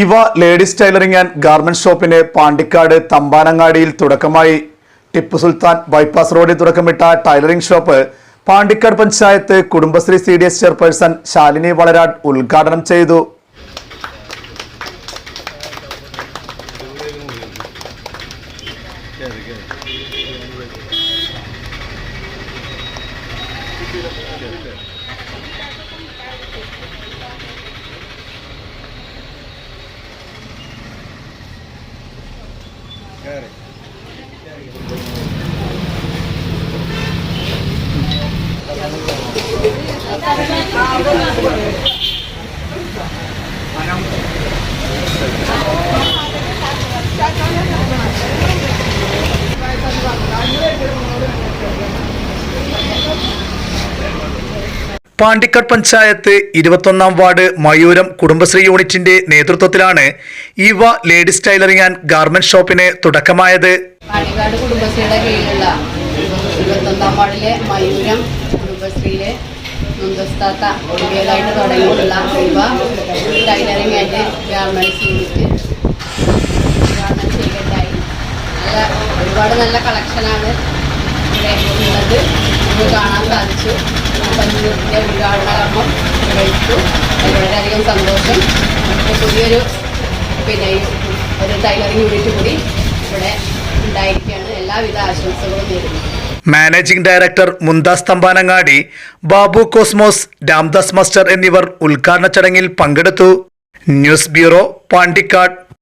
ഇവ ladies tailoring and garment ഷോപ്പിന് പാണ്ടിക്കാട് തമ്പാനങ്ങാടിയിൽ തുടക്കമായി. ടിപ്പു സുൽത്താൻ ബൈപ്പാസ് റോഡിൽ തുടക്കമിട്ട tailoring shop Pandikkad panchayat Kudumbashree C D S chairperson Shalini Valarad ഉദ്ഘാടനം ചെയ്തു. ಸರಿ మనం പാണ്ടിക്കാട് പഞ്ചായത്ത് ഇരുപത്തൊന്നാം വാർഡ് മയൂരം കുടുംബശ്രീ യൂണിറ്റിന്റെ നേതൃത്വത്തിലാണ് ഇവ ലേഡീസ് ടൈലറിംഗ് ആൻഡ് ഗാർമെന്റ് ഷോപ്പിന് തുടക്കമായത്. ഇവ ഒരുപാട് നല്ല കളക്ഷനാണ് ഇവിടെ ഉള്ളത്. നമുക്ക് കാണാൻ സാധിച്ചു. പഞ്ചുവിന്റെ ഇതിന്റെ ഉദ്ഘാടന കഴിച്ചു. അതിൽ വളരെയധികം സന്തോഷം. പുതിയൊരു പിന്നെ ഒരു ടൈലറിംഗ് യൂണിറ്റ് കൂടി ഇവിടെ ഉണ്ടായിരിക്കുകയാണ്. എല്ലാവിധ ആശംസകളും നേരുന്നു. Managing director Mumtaz Thampanangadi Babu Cosmos Ramdas master എന്നിവർ ഉദ്ഘാടന ചടങ്ങിൽ പങ്കെടുത്തു. News bureau Pandikkad.